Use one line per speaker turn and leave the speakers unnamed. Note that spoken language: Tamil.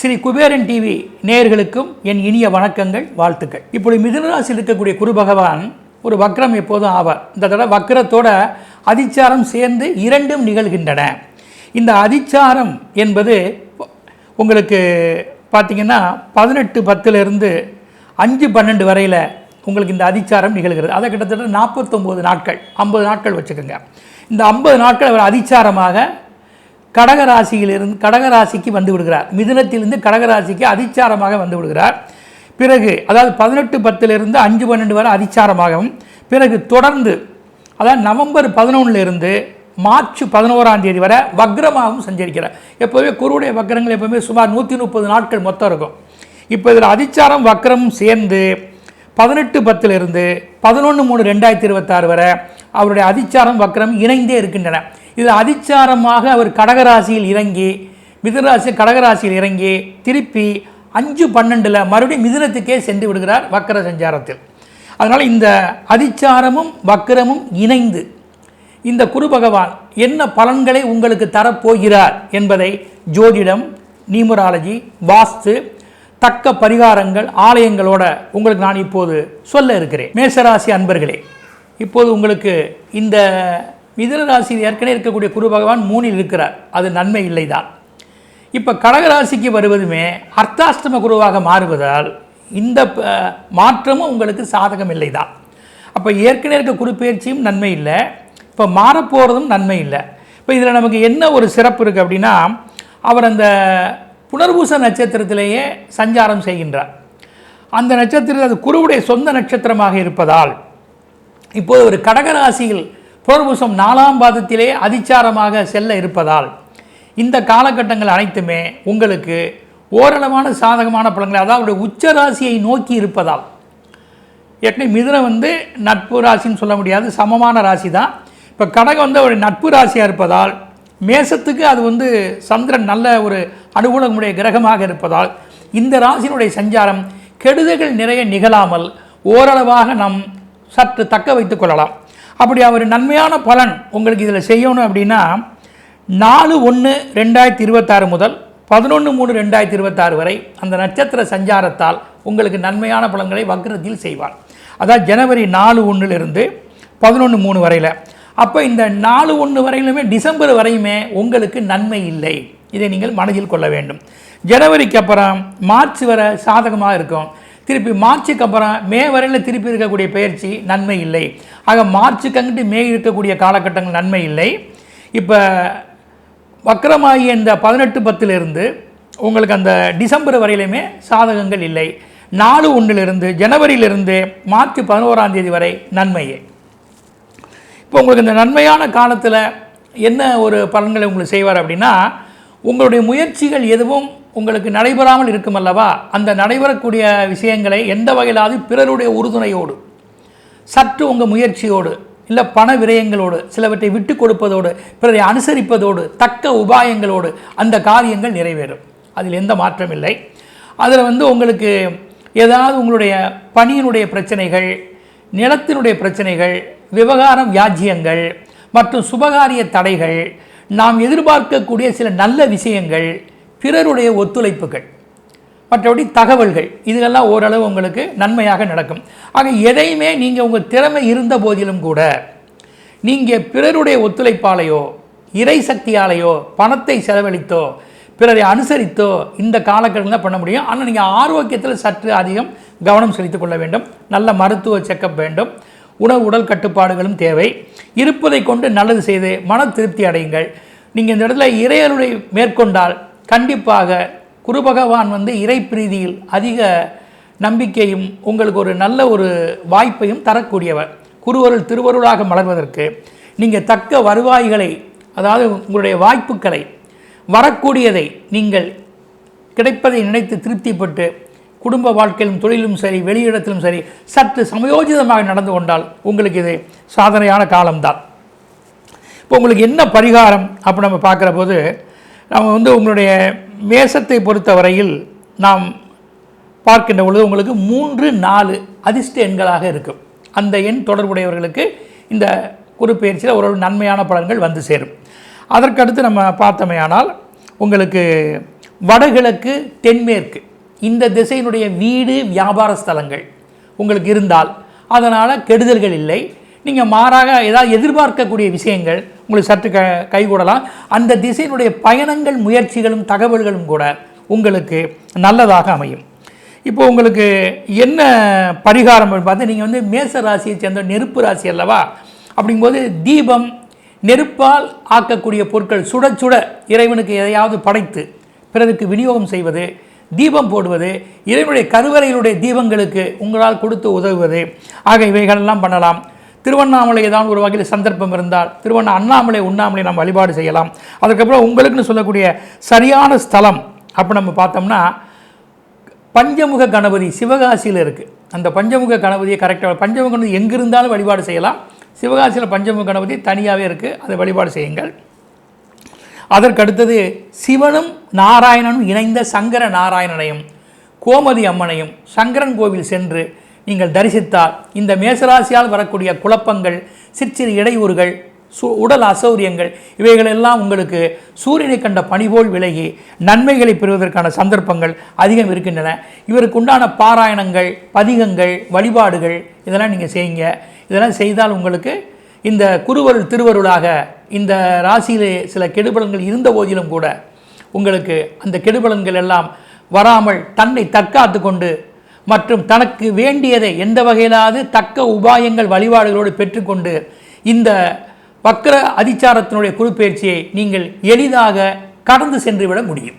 ஸ்ரீ குபேரன் டிவி நேயர்களுக்கும் என் இனிய வணக்கங்கள் வாழ்த்துக்கள். இப்படி மிதுனராசியில் இருக்கக்கூடிய குரு பகவான் ஒரு வக்ரம் எப்போதும் ஆவார். இந்த தடவை வக்ரத்தோட அதிச்சாரம் சேர்ந்து இரண்டும் நிகழ்கின்றன. இந்த அதிச்சாரம் என்பது உங்களுக்கு பார்த்தீங்கன்னா பதினெட்டு பத்துலேருந்து அஞ்சு பன்னெண்டு வரையில் உங்களுக்கு இந்த அதிச்சாரம் நிகழ்கிறது. அதை கிட்டத்தட்ட நாற்பத்தொம்போது நாட்கள் ஐம்பது நாட்கள் வச்சுக்கோங்க. இந்த ஐம்பது நாட்கள் அவர் அதிச்சாரமாக கடகராசியிலிருந்து கடகராசிக்கு வந்து விடுகிறார். மிதுனத்திலிருந்து கடகராசிக்கு அதிச்சாரமாக வந்து விடுகிறார். பிறகு அதாவது பதினெட்டு பத்திலிருந்து அஞ்சு பன்னெண்டு வரை அதிச்சாரமாகவும் பிறகு தொடர்ந்து அதாவது நவம்பர் பதினொன்றிலிருந்து மார்ச் பதினோராம் தேதி வரை வக்ரமாகவும் சஞ்சரிக்கிறார். எப்போவுமே குருவுடைய வக்ரங்கள் எப்போவுமே சுமார் நூற்றி முப்பது நாட்கள் மொத்தம் இருக்கும். இப்போ இதில் அதிச்சாரம் வக்ரமும் சேர்ந்து பதினெட்டு பத்திலிருந்து பதினொன்று மூணு ரெண்டாயிரத்தி இருபத்தாறு வரை அவருடைய அதிச்சாரம் வக்கரம் இணைந்தே இருக்கின்றன. இது அதிச்சாரமாக அவர் கடகராசியில் இறங்கி மிதுனராசி கடகராசியில் இறங்கி திருப்பி அஞ்சு பன்னெண்டில் மறுபடியும் மிதுனத்துக்கே சென்று விடுகிறார் வக்கர சஞ்சாரத்தில். அதனால் இந்த அதிச்சாரமும் வக்கரமும் இணைந்து இந்த குரு பகவான் என்ன பலன்களை உங்களுக்கு தரப்போகிறார் என்பதை ஜோதிடம் நியூமராலஜி வாஸ்து தக்க பரிகாரங்கள் ஆலயங்களோட உங்களுக்கு நான் இப்போது சொல்ல இருக்கிறேன். மேசராசி அன்பர்களே இப்போது உங்களுக்கு இந்த மிதுன ஏற்கனவே இருக்கக்கூடிய குரு பகவான் மூணில் இருக்கிறார். அது நன்மை இல்லைதான். இப்போ கடகராசிக்கு வருவதுமே அர்த்தாஷ்டம குருவாக மாறுவதால் இந்த மாற்றமும் உங்களுக்கு சாதகம் இல்லை தான் அப்போ ஏற்கனவே இருக்க குரு பயிற்சியும் நன்மை இல்லை. இப்போ மாறப்போகிறதும் நன்மை இல்லை. இப்போ இதில் நமக்கு என்ன ஒரு சிறப்பு இருக்குது அப்படின்னா அவர் அந்த புனர்பூச நட்சத்திரத்திலேயே சஞ்சாரம் செய்கின்றார். அந்த நட்சத்திரம் அது குருவுடைய சொந்த நட்சத்திரமாக இருப்பதால் இப்போது ஒரு கடகராசியில் புனர்பூசம் நாலாம் பாதத்திலே அதிச்சாரமாக செல்ல இருப்பதால் இந்த காலகட்டங்கள் அனைத்துமே உங்களுக்கு ஓரளவான சாதகமான பலன்கள் அதாவது உச்ச ராசியை நோக்கி இருப்பதால். ஏற்கனவே மிதுனை வந்து நட்பு ராசின்னு சொல்ல முடியாது சமமான ராசி தான் இப்போ கடகம் வந்து ஒரு நட்பு ராசியாக இருப்பதால் மேசத்துக்கு அது வந்து சந்திரன் நல்ல ஒரு அனுகூலமுடைய கிரகமாக இருப்பதால் இந்த ராசியினுடைய சஞ்சாரம் கெடுதல்கள் நிறைய நிகழாமல் ஓரளவாக நாம் சற்று தக்க வைத்து கொள்ளலாம். அப்படி அவர் நன்மையான பலன் உங்களுக்கு இதில் செய்யணும் அப்படின்னா நாலு ஒன்று ரெண்டாயிரத்தி இருபத்தாறு முதல் பதினொன்று மூணு ரெண்டாயிரத்தி இருபத்தாறு வரை அந்த நட்சத்திர சஞ்சாரத்தால் உங்களுக்கு நன்மையான பலன்களை வக்ரத்தில் செய்வார். அதாவது ஜனவரி நாலு ஒன்றிலிருந்து பதினொன்று மூணு வரையில் அப்போ இந்த நாலு ஒன்று வரையிலுமே டிசம்பர் வரையுமே உங்களுக்கு நன்மை இல்லை. இதை நீங்கள் மனதில் கொள்ள வேண்டும். ஜனவரிக்கு அப்புறம் மார்ச் வரை சாதகமாக இருக்கும். திருப்பி மார்ச்சுக்கு அப்புறம் மே வரையில் திருப்பி இருக்கக்கூடிய பயிற்சி நன்மை இல்லை. ஆக மார்ச்சுக்கு அங்கிட்டு மே இருக்கக்கூடிய காலகட்டங்கள் நன்மை இல்லை. இப்போ வக்கரமாகிய இந்த பதினெட்டு பத்திலிருந்து உங்களுக்கு அந்த டிசம்பர் வரையிலுமே சாதகங்கள் இல்லை. நாலு ஒன்றிலிருந்து ஜனவரியிலிருந்து மார்ச் பதினோராந்தேதி வரை நன்மையே. இப்போ உங்களுக்கு இந்த நன்மையான காலத்தில் என்ன ஒரு பலன்களை உங்களுக்கு செய்வார் அப்படின்னா உங்களுடைய முயற்சிகள் எதுவும் உங்களுக்கு நடைபெறாமல் இருக்கும் அல்லவா? அந்த நடைபெறக்கூடிய விஷயங்களை எந்த வகையிலாவது பிறருடைய உறுதுணையோடு சற்று உங்கள் முயற்சியோடு இல்லை பண விரயங்களோடு சிலவற்றை விட்டு கொடுப்பதோடு பிறரை அனுசரிப்பதோடு தக்க உபாயங்களோடு அந்த காரியங்கள் நிறைவேறும். அதில் எந்த மாற்றம் இல்லை. அதில் வந்து உங்களுக்கு ஏதாவது உங்களுடைய பணியினுடைய பிரச்சனைகள் நிலத்தினுடைய பிரச்சனைகள் விவகாரம் வியாஜ்யங்கள் மற்றும் சுபகாரிய தடைகள் நாம் எதிர்பார்க்கக்கூடிய சில நல்ல விஷயங்கள் பிறருடைய ஒத்துழைப்புகள். மற்றபடி தகவல்கள் இதுகெல்லாம் ஓரளவு உங்களுக்கு நன்மையாக நடக்கும். ஆக எதையுமே நீங்கள் உங்கள் திறமை இருந்த போதிலும் கூட நீங்கள் பிறருடைய ஒத்துழைப்பாலேயோ இறை சக்தியாலேயோ பணத்தை செலவழித்தோ பிறரை அனுசரித்தோ இந்த காலகட்டத்தில் பண்ண முடியும். ஆனால் நீங்கள் ஆரோக்கியத்தில் சற்று அதிகம் கவனம் செலுத்திக் கொள்ள வேண்டும். நல்ல மருத்துவ செக்கப் வேண்டும். உணவு உடல் கட்டுப்பாடுகளும் தேவை. இருப்பதை கொண்டு நல்லது செய்து மன திருப்தி அடையுங்கள். நீங்கள் இந்த இடத்துல இறையருளை மேற்கொண்டால் கண்டிப்பாக குரு பகவான் வந்து இறை பிரீதியில் அதிக நம்பிக்கையும் உங்களுக்கு ஒரு நல்ல ஒரு வாய்ப்பையும் தரக்கூடியவர். குருவருள் திருவருளாக மலர்வதற்கு நீங்கள் தக்க வருவாய்களை அதாவது உங்களுடைய வாய்ப்புகளை வரக்கூடியதை நீங்கள் கிடைப்பதை நினைத்து திருப்திப்பட்டு குடும்ப வாழ்க்கையிலும் தொழிலும் சரி வெளியிடத்திலும் சரி சற்று சமயோஜிதமாக நடந்து கொண்டால் உங்களுக்கு இது சாதனையான காலம்தான். இப்போ உங்களுக்கு என்ன பரிகாரம் அப்போ நம்ம பார்க்குற போது நம்ம வந்து உங்களுடைய மேசத்தை பொறுத்த வரையில் நாம் பார்க்கின்ற பொழுது உங்களுக்கு மூன்று நாலு அதிர்ஷ்ட எண்களாக இருக்கும். அந்த எண் தொடர்புடையவர்களுக்கு இந்த குறிப்பெயர்ச்சியில் ஒரு நன்மையான பலன்கள் வந்து சேரும். அதற்கடுத்து நம்ம பார்த்தோமேயானால் உங்களுக்கு வடகிழக்கு தென்மேற்கு இந்த திசையினுடைய வீடு வியாபார ஸ்தலங்கள் உங்களுக்கு இருந்தால் அதனால் கெடுதல்கள் இல்லை. நீங்கள் மாறாக ஏதாவது எதிர்பார்க்கக்கூடிய விஷயங்கள் உங்களுக்கு சற்று க கைகூடலாம். அந்த திசையினுடைய பயணங்கள் முயற்சிகளும் தகவல்களும் கூட உங்களுக்கு நல்லதாக அமையும். இப்போ உங்களுக்கு என்ன பரிகாரம் பார்த்து நீங்கள் வந்து மேச ராசியை சேர்ந்த நெருப்பு ராசி அல்லவா? அப்படிங்கும்போது தீபம் நெருப்பால் ஆக்கக்கூடிய பொருட்கள் சுட சுட இறைவனுக்கு எதையாவது படைத்து பிறருக்கு விநியோகம் செய்வது தீபம் போடுவது இறைவனுடைய கருவறையினுடைய தீபங்களுக்கு உங்களால் கொடுத்து உதவுவது. ஆக இவைகளெல்லாம் பண்ணலாம். திருவண்ணாமலை ஏதாவது ஒரு வகையில் சந்தர்ப்பம் இருந்தால் திருவண்ணா அண்ணாமலை உண்ணாமலை நாம் வழிபாடு செய்யலாம். அதுக்கப்புறம் உங்களுக்குன்னு சொல்லக்கூடிய சரியான ஸ்தலம் அப்போ நம்ம பார்த்தோம்னா பஞ்சமுக கணபதி சிவகாசியில் இருக்குது அந்த பஞ்சமுக கணபதியை கரெக்டாக பஞ்சமுக கணபதி எங்கே இருந்தாலும் வழிபாடு செய்யலாம். சிவகாசியில் பஞ்சமுக கணபதி தனியாகவே இருக்குது அதை வழிபாடு செய்யுங்கள். அதற்கடுத்தது சிவனும் நாராயணனும் இணைந்த சங்கர நாராயணனையும் கோமதி அம்மனையும் சங்கரன் கோவில் சென்று நீங்கள் தரிசித்தால் இந்த மேசராசியால் வரக்கூடிய குழப்பங்கள் சிற்சிறு இடையூறுகள் சு உடல் அசௌரியங்கள் இவைகளெல்லாம் உங்களுக்கு சூரியனை கண்ட பணிபோல் விலகி நன்மைகளை பெறுவதற்கான சந்தர்ப்பங்கள் அதிகம் இருக்கின்றன. இவருக்கு உண்டான பாராயணங்கள் பதிகங்கள் வழிபாடுகள் இதெல்லாம் நீங்கள் செய்யுங்க. இதெல்லாம் செய்தால் உங்களுக்கு இந்த குருவருள் திருவருளாக இந்த ராசியிலே சில கெடுபலன்கள் இருந்த போதிலும் கூட உங்களுக்கு அந்த கெடுபலன்கள் எல்லாம் வராமல் தன்னை தற்காத்து கொண்டு மற்றும் தனக்கு வேண்டியதை எந்த வகையிலாவது தக்க உபாயங்கள் வழிபாடுகளோடு பெற்றுக்கொண்டு இந்த வக்கர அதிச்சாரத்தினுடைய குருப்பெயர்ச்சியை நீங்கள் எளிதாக கடந்து சென்றுவிட முடியும்.